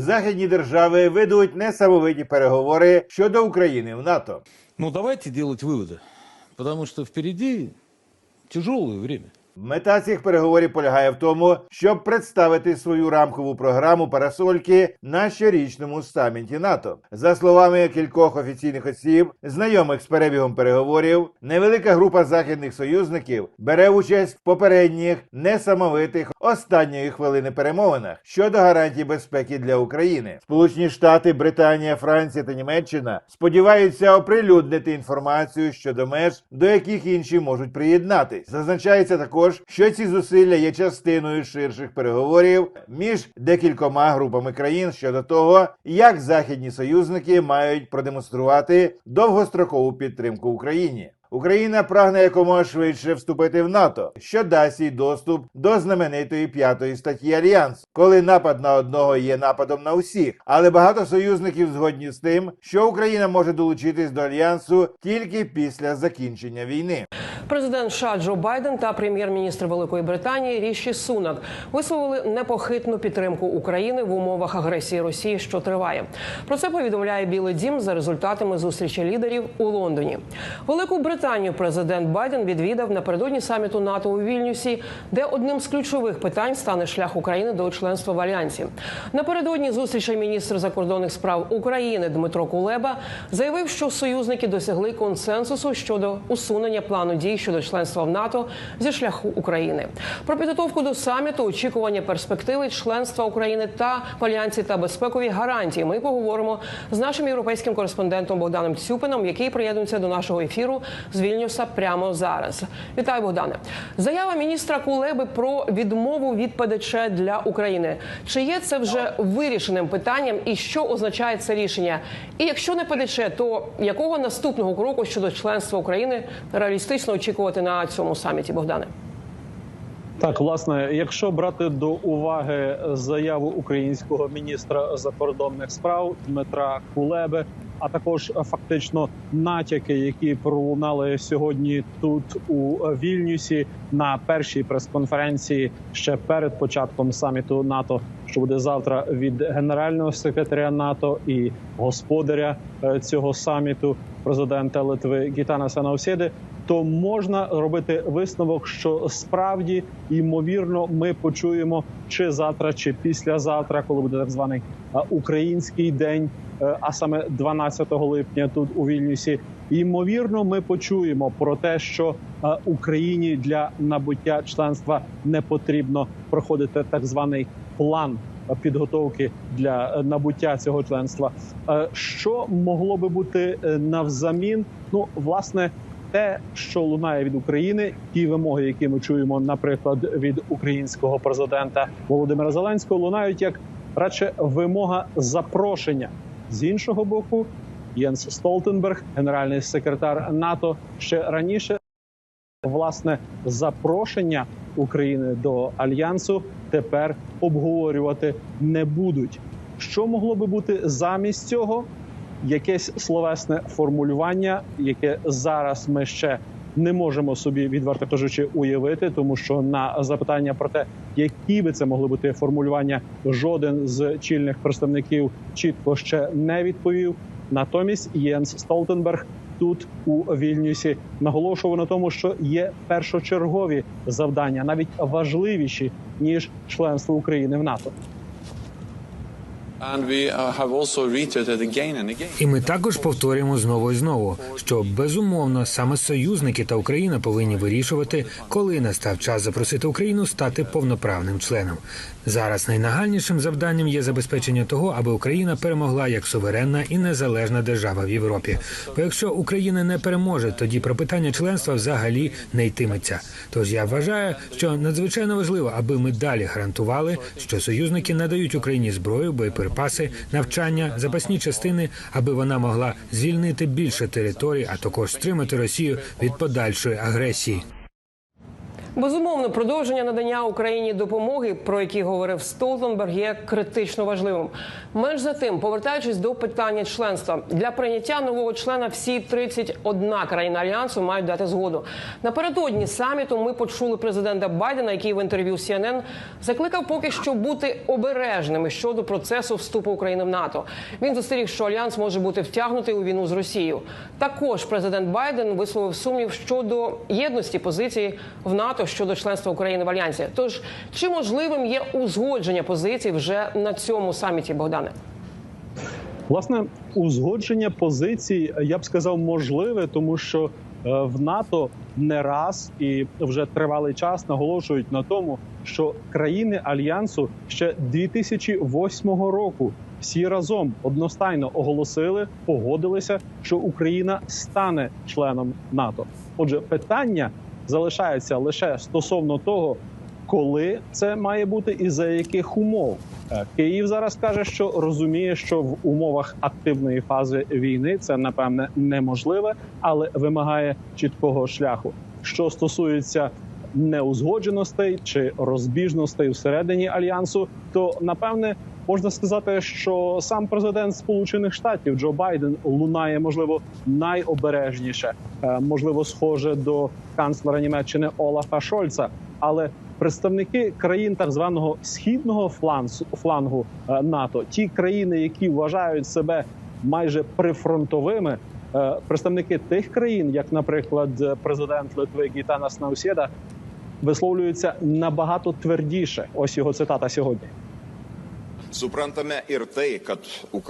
Західні держави ведуть несамовиті переговори щодо України в НАТО. Ну, давайте делать выводы, потому что впереди тяжелое время. Мета цих переговорів полягає в тому, щоб представити свою рамкову програму парасольки на щорічному саміті НАТО. За словами кількох офіційних осіб, знайомих з перебігом переговорів, невелика група західних союзників бере участь в попередніх несамовитих останньої хвилини перемовинах щодо гарантій безпеки для України. Сполучені Штати, Британія, Франція та Німеччина сподіваються оприлюднити інформацію щодо меж, до яких інші можуть приєднатись. Зазначається також, що ці зусилля є частиною ширших переговорів між декількома групами країн щодо того, як західні союзники мають продемонструвати довгострокову підтримку Україні. Україна прагне якомога швидше вступити в НАТО, що дасть їй доступ до знаменитої п'ятої статті Альянсу, коли напад на одного є нападом на усіх. Але багато союзників згодні з тим, що Україна може долучитись до альянсу тільки після закінчення війни. Президент США Джо Байден та прем'єр-міністр Великої Британії Ріші Сунак висловили непохитну підтримку України в умовах агресії Росії, що триває. Про це повідомляє Білий Дім за результатами зустрічі лідерів у Лондоні. Велику Британію президент Байден відвідав напередодні саміту НАТО у Вільнюсі, де одним з ключових питань стане шлях України до членства в альянсі. Напередодні зустрічі міністр закордонних справ України Дмитро Кулеба заявив, що союзники досягли консенсусу щодо усунення плану дій щодо членства в НАТО зі шляху України. Про підготовку до саміту, очікування перспективи членства України та в альянсі та безпекові гарантії. Ми поговоримо з нашим європейським кореспондентом Богданом Цюпином, який приєднується до нашого ефіру з Вільнюса прямо зараз. Вітаю, Богдане. Заява міністра Кулеби про відмову від ПДЧ для України. Чи є це вже вирішеним питанням, і що означає це рішення? І якщо не ПДЧ, то якого наступного кроку щодо членства України реалістично очікувати на цьому саміті, Богдане? Так, власне, якщо брати до уваги заяву українського міністра закордонних справ Дмитра Кулеби, а також фактично натяки, які пролунали сьогодні тут у Вільнюсі на першій прес-конференції ще перед початком саміту НАТО, що буде завтра від генерального секретаря НАТО і господаря е, цього саміту, президента Литви Гітана Наусєди, то можна робити висновок, що справді ймовірно ми почуємо чи завтра, чи післязавтра, коли буде так званий український день, е, а саме 12 липня тут у Вільнюсі. Ймовірно, ми почуємо про те, що е, Україні для набуття членства не потрібно проходити так званий план підготовки для е, набуття цього членства. Е, Що могло би бути е, навзамін? Ну, власне, те, що лунає від України, ті вимоги, які ми чуємо, наприклад, від українського президента Володимира Зеленського, лунають як радше вимога запрошення з іншого боку. Єнс Столтенберг, генеральний секретар НАТО, ще раніше власне запрошення України до альянсу тепер обговорювати не будуть. Що могло би бути замість цього? Якесь словесне формулювання, яке зараз ми ще не можемо собі відверто кажучи уявити, тому що на запитання про те, які би це могли бути формулювання, жоден з чільних представників чітко ще не відповів. Натомість Єнс Столтенберг тут у Вільнюсі наголошував на тому, що є першочергові завдання, навіть важливіші ніж членство України в НАТО. І ми також повторюємо знову і знову, що безумовно саме союзники та Україна повинні вирішувати, коли настав час запросити Україну стати повноправним членом. Зараз найнагальнішим завданням є забезпечення того, аби Україна перемогла як суверенна і незалежна держава в Європі. Бо якщо Україна не переможе, тоді про питання членства взагалі не йтиметься. Тож я вважаю, що надзвичайно важливо, аби ми далі гарантували, що союзники надають Україні зброю, боєприпаси, навчання, запасні частини, аби вона могла звільнити більше територій, а також стримати Росію від подальшої агресії. Безумовно, продовження надання Україні допомоги, про які говорив Столтенберг, є критично важливим. Менш за тим, повертаючись до питання членства для прийняття нового члена, всі 31 країна альянсу мають дати згоду. Напередодні саміту ми почули президента Байдена, який в інтерв'ю CNN закликав поки що бути обережними щодо процесу вступу України в НАТО. Він застеріг, що альянс може бути втягнутий у війну з Росією. Також президент Байден висловив сумнів щодо єдності позиції в НАТО щодо членства України в альянсі. Тож чи можливим є узгодження позицій вже на цьому саміті, Богдане? Власне, узгодження позицій, я б сказав, можливе, тому що е, в НАТО не раз і вже тривалий час наголошують на тому, що країни альянсу ще 2008 року всі разом одностайно оголосили, погодилися, що Україна стане членом НАТО. Отже, питання залишається лише стосовно того, коли це має бути і за яких умов. Е, Київ зараз каже, що розуміє, що в умовах активної фази війни це напевне неможливе, але вимагає чіткого шляху. Що стосується неузгодженостей чи розбіжностей всередині альянсу, то напевне можна сказати, що сам президент Сполучених Штатів Джо Байден лунає можливо найобережніше, Е, можливо, схоже до канцлера Німеччини Олафа Шольца, але представники країн так званого східного флангу е, НАТО, ті країни, які вважають себе майже прифронтовими, е, представники тих країн, як, наприклад, президент Литви Гітанас Наусєда, висловлюються набагато твердіше. Ось його цитата сьогодні.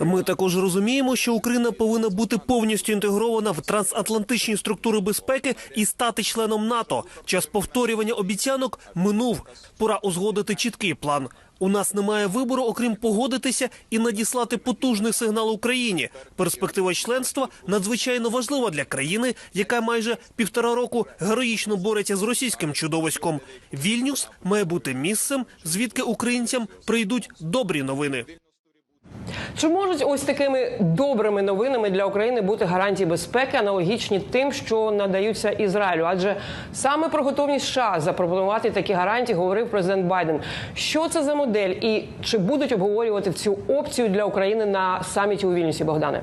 Ми також розуміємо, що Україна повинна бути повністю інтегрована в трансатлантичні структури безпеки і стати членом НАТО. Час повторювання обіцянок минув. Пора узгодити чіткий план. У нас немає вибору, окрім погодитися і надіслати потужний сигнал Україні. Перспектива членства надзвичайно важлива для країни, яка майже півтора року героїчно бореться з російським чудовиськом. Вільнюс має бути місцем, звідки українцям прийдуть добрі новини. Чи можуть ось такими добрими новинами для України бути гарантії безпеки, аналогічні тим, що надаються Ізраїлю? Адже саме про готовність США запропонувати такі гарантії говорив президент Байден. Що це за модель, і чи будуть обговорювати цю опцію для України на саміті у Вільнюсі, Богдане?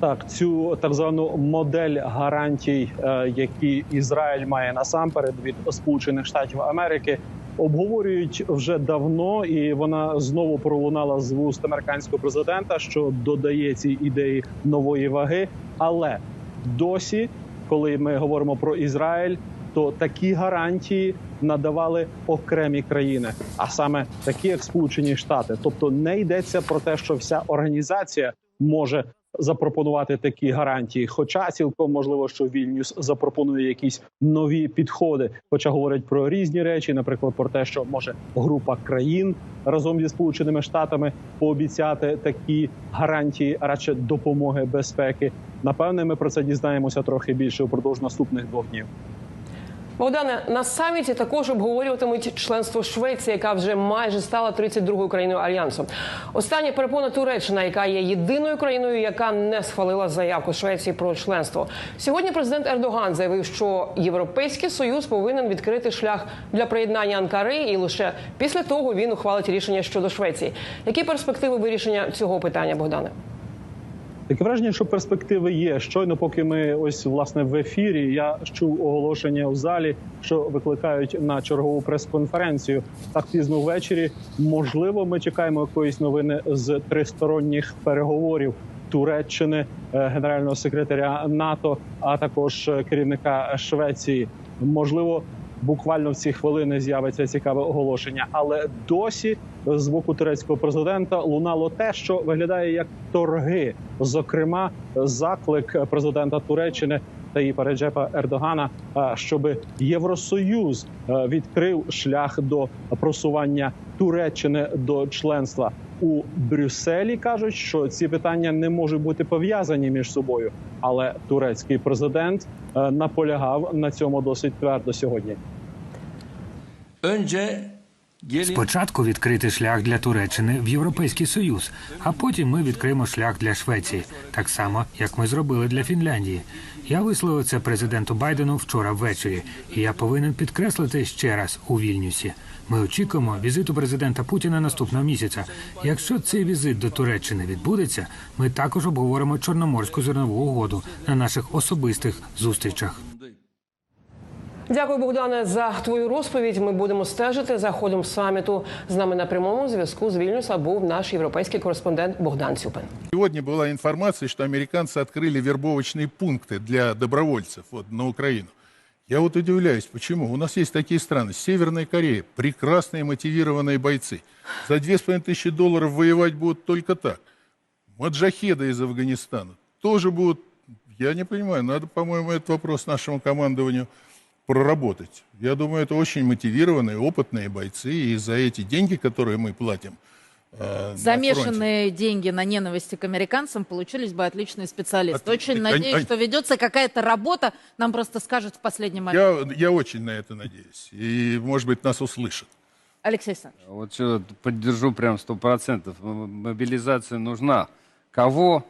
Так, цю так звану модель гарантій, е, які Ізраїль має насамперед від Сполучених Штатів Америки, обговорюють вже давно, і вона знову пролунала з вуст американського президента, що додає цій ідеї нової ваги. Але досі, коли ми говоримо про Ізраїль, то такі гарантії надавали окремі країни, а саме такі як Сполучені Штати. Тобто не йдеться про те, що вся організація може запропонувати такі гарантії. Хоча цілком можливо, що Вільнюс запропонує якісь нові підходи. Хоча говорять про різні речі, наприклад, про те, що може група країн разом зі сполученими штатами пообіцяти такі гарантії, а радше допомоги безпеки. Напевне, ми про це дізнаємося трохи більше упродовж наступних двох днів. Богдане, на саміті також обговорюватимуть членство Швеції, яка вже майже стала 32-ю країною альянсу. Остання перепона Туреччина, яка є єдиною країною, яка не схвалила заявку Швеції про членство. Сьогодні президент Ердоган заявив, що Європейський союз повинен відкрити шлях для приєднання Анкари, і лише після того він ухвалить рішення щодо Швеції. Які перспективи вирішення цього питання, Богдане? Таке враження, що перспективи є. Щойно, поки ми ось власне в ефірі, я чув оголошення в залі, що викликають на чергову прес-конференцію. Так пізно ввечері. Можливо, ми чекаємо якоїсь новини з тристоронніх переговорів Туреччини, е, генерального секретаря НАТО, а також е, керівника Швеції. Можливо. Буквально в ці хвилини з'явиться цікаве оголошення, але досі з боку турецького президента лунало те, що виглядає як торги, зокрема, заклик президента Туреччини Таїпа Реджепа Ердогана, щоб Євросоюз е, відкрив шлях до просування Туреччини до членства у Брюсселі. кажуть, що ці питання не можуть бути пов'язані між собою, але турецький президент е, наполягав на цьому досить твердо сьогодні. Спочатку відкрити шлях для Туреччини в Європейський Союз, а потім ми відкриємо шлях для Швеції, так само як ми зробили для Фінляндії. Я висловив це президенту Байдену вчора ввечері, і я повинен підкреслити ще раз у Вільнюсі. Ми очікуємо візиту президента Путіна наступного місяця. Якщо цей візит до Туреччини відбудеться, ми також обговоримо Чорноморську зернову угоду на наших особистих зустрічах. Дякую, Богдане, за твою розповідь. Ми будемо стежити за ходом саміту. З нами на прямому зв'язку з Вільнюса був наш європейський кореспондент Богдан Цюпин. Сегодня была информация, что американцы открыли вербовочные пункты для добровольцев вот, на Украину. Я вот удивляюсь, почему? У нас есть такие страны. Северная Корея. Прекрасные мотивированные бойцы. За две с половиной тысячи долларов воевать будут только так. Маджахеды из Афганистана тоже будут... Я не понимаю, надо, по-моему, этот вопрос нашему командованию проработать. Я думаю, это очень мотивированные, опытные бойцы. И за эти деньги, которые мы платим, э, на Замешанные деньги на ненависти к американцам получились бы отличные специалисты. Отли- Очень Ань- надеюсь, что ведется какая-то работа. Нам просто скажут в последний момент. Я, я очень на это надеюсь. И, может быть, нас услышат. Алексей Александрович. Вот что поддержу прям сто процентов. Мобилизация нужна. Кого?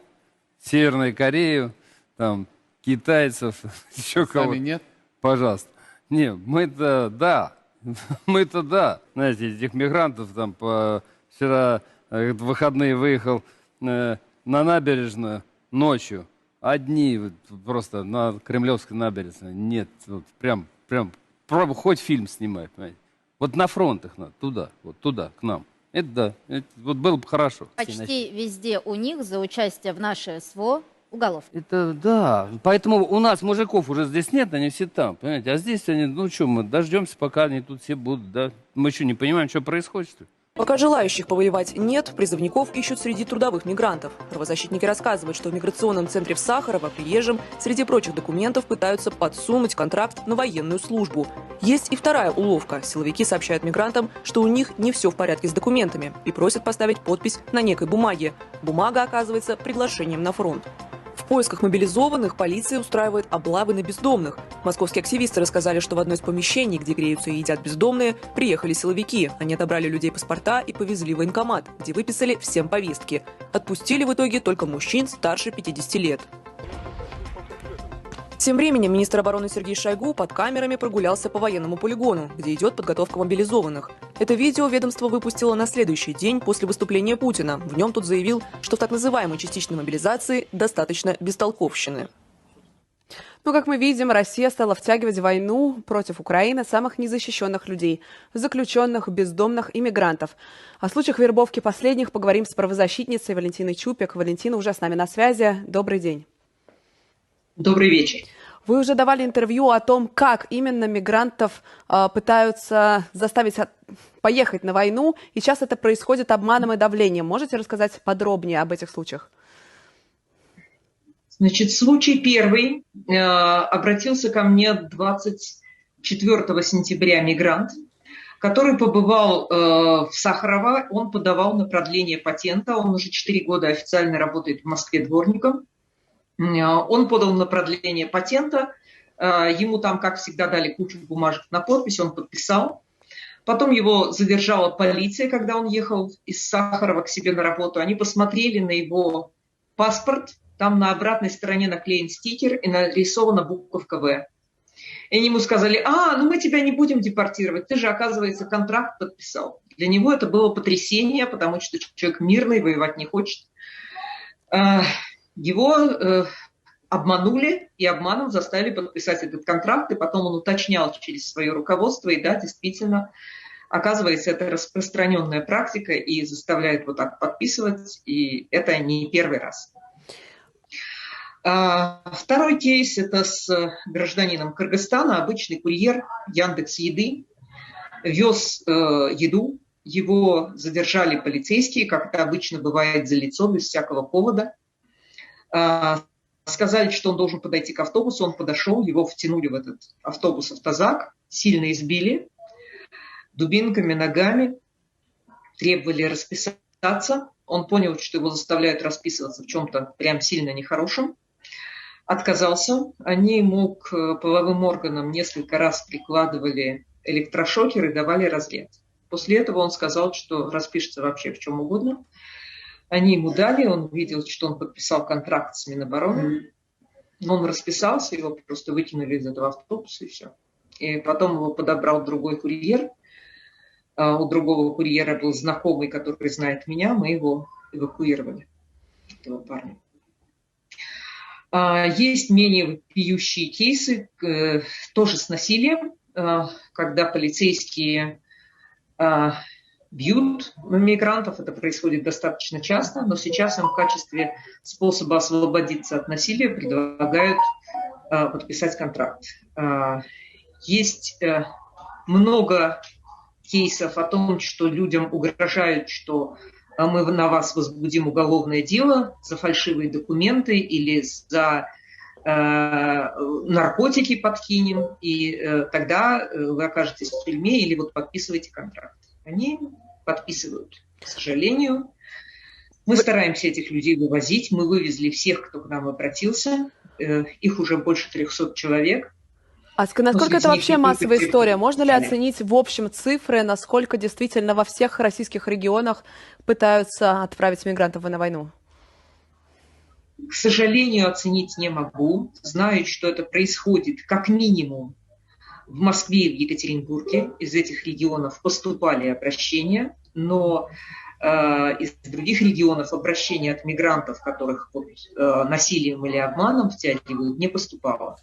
Северную Корею, там, китайцев, еще кого Сами нет? Пожалуйста. Не, мы-то да. Мы-то да. Знаете, этих мигрантов там по... Вчера э, в выходные выехал э, на набережную ночью. Одни вот, просто на Кремлевской набережной. Нет, вот прям, прям, прям хоть фильм снимай, понимаете. Вот на фронт их надо, туда, вот туда, к нам. Это да, это вот было бы хорошо. Почти везде у них за участие в нашей СВО уголовка. Это да. Поэтому у нас мужиков уже здесь нет, они все там, понимаете? А здесь они, ну что, мы дождемся, пока они тут все будут, да? Мы что, не понимаем, что происходит, что ли? Пока желающих повоевать нет, призывников ищут среди трудовых мигрантов. Правозащитники рассказывают, что в миграционном центре в Сахарово приезжим среди прочих документов пытаются подсунуть контракт на военную службу. Есть и вторая уловка. Силовики сообщают мигрантам, что у них не все в порядке с документами и просят поставить подпись на некой бумаге. Бумага оказывается приглашением на фронт. В поисках мобилизованных полиция устраивает облавы на бездомных. Московские активисты рассказали, что в одно из помещений, где греются и едят бездомные, приехали силовики. Они отобрали людей паспорта и повезли в военкомат, где выписали всем повестки. Отпустили в итоге только мужчин старше 50 лет. Тем временем министр обороны Сергей Шойгу под камерами прогулялся по военному полигону, где идет подготовка мобилизованных. Это видео ведомство выпустило на следующий день после выступления Путина. В нем тут заявил, что в так называемой частичной мобилизации достаточно бестолковщины. Ну, как мы видим, Россия стала втягивать войну против Украины самых незащищенных людей, заключенных, бездомных иммигрантов. О случаях вербовки последних поговорим с правозащитницей Валентиной Чупик. Валентина уже с нами на связи. Добрый день. Добрый вечер. Вы уже давали интервью о том, как именно мигрантов э, пытаются заставить от- поехать на войну, и сейчас это происходит обманом и давлением. Можете рассказать подробнее об этих случаях? Значит, случай первый. Э, обратился ко мне 24 сентября мигрант, который побывал э, в Сахарово. Он подавал на продление патента. Он уже 4 года официально работает в Москве дворником. Э, Он подал на продление патента. Э, Ему там, как всегда, дали кучу бумажек на подпись. Он подписал. Потом его задержала полиция, когда он ехал из Сахарова к себе на работу. Они посмотрели на его паспорт. Там на обратной стороне наклеен стикер и нарисована буковка «В». И они ему сказали, а, ну мы тебя не будем депортировать, ты же, оказывается, контракт подписал. Для него это было потрясение, потому что человек мирный, воевать не хочет. Его э, обманули и обманом заставили подписать этот контракт, и потом он уточнял через свое руководство, и да, действительно, оказывается, это распространенная практика и заставляет вот так подписывать, и это не первый раз. А, Второй кейс – это с гражданином Кыргызстана, обычный курьер Яндекс Еды, вез э, еду, его задержали полицейские, как это обычно бывает за лицо, без всякого повода. А, Сказали, что он должен подойти к автобусу, он подошел, его втянули в этот автобус автозак, сильно избили, дубинками, ногами, требовали расписаться. Он понял, что его заставляют расписываться в чем-то прям сильно нехорошем. Отказался. Они ему к половым органам несколько раз прикладывали электрошокеры, давали разряд. После этого он сказал, что распишется вообще в чем угодно. Они ему дали, он видел, что он подписал контракт с Минобороны. Он расписался, его просто выкинули из этого автобуса и все. И потом его подобрал другой курьер. А У другого курьера был знакомый, который знает меня, мы его эвакуировали, этого парня. А, Есть менее вопиющие кейсы, э, тоже с насилием, э, когда полицейские а, бьют мигрантов. Это происходит достаточно часто, но сейчас им в качестве способа освободиться от насилия предлагают а, подписать контракт. А, Есть э, много кейсов о том, что людям угрожают, что а мы на вас возбудим уголовное дело за фальшивые документы или за э, наркотики подкинем, и э, тогда э, вы окажетесь в тюрьме или вот подписываете контракт. Они подписывают, к сожалению. Мы стараемся этих людей вывозить. Мы вывезли всех, кто к нам обратился. Э, Их уже больше 300 человек. Аска, насколько Ну, это вообще массовая история? Можно ли оценить в общем цифры, насколько действительно во всех российских регионах пытаются отправить мигрантов на войну? К сожалению, оценить не могу. Знаю, что это происходит как минимум в Москве и в Екатеринбурге. Из этих регионов поступали обращения, но э, из других регионов обращения от мигрантов, которых вот, э, насилием или обманом втягивают, не поступало.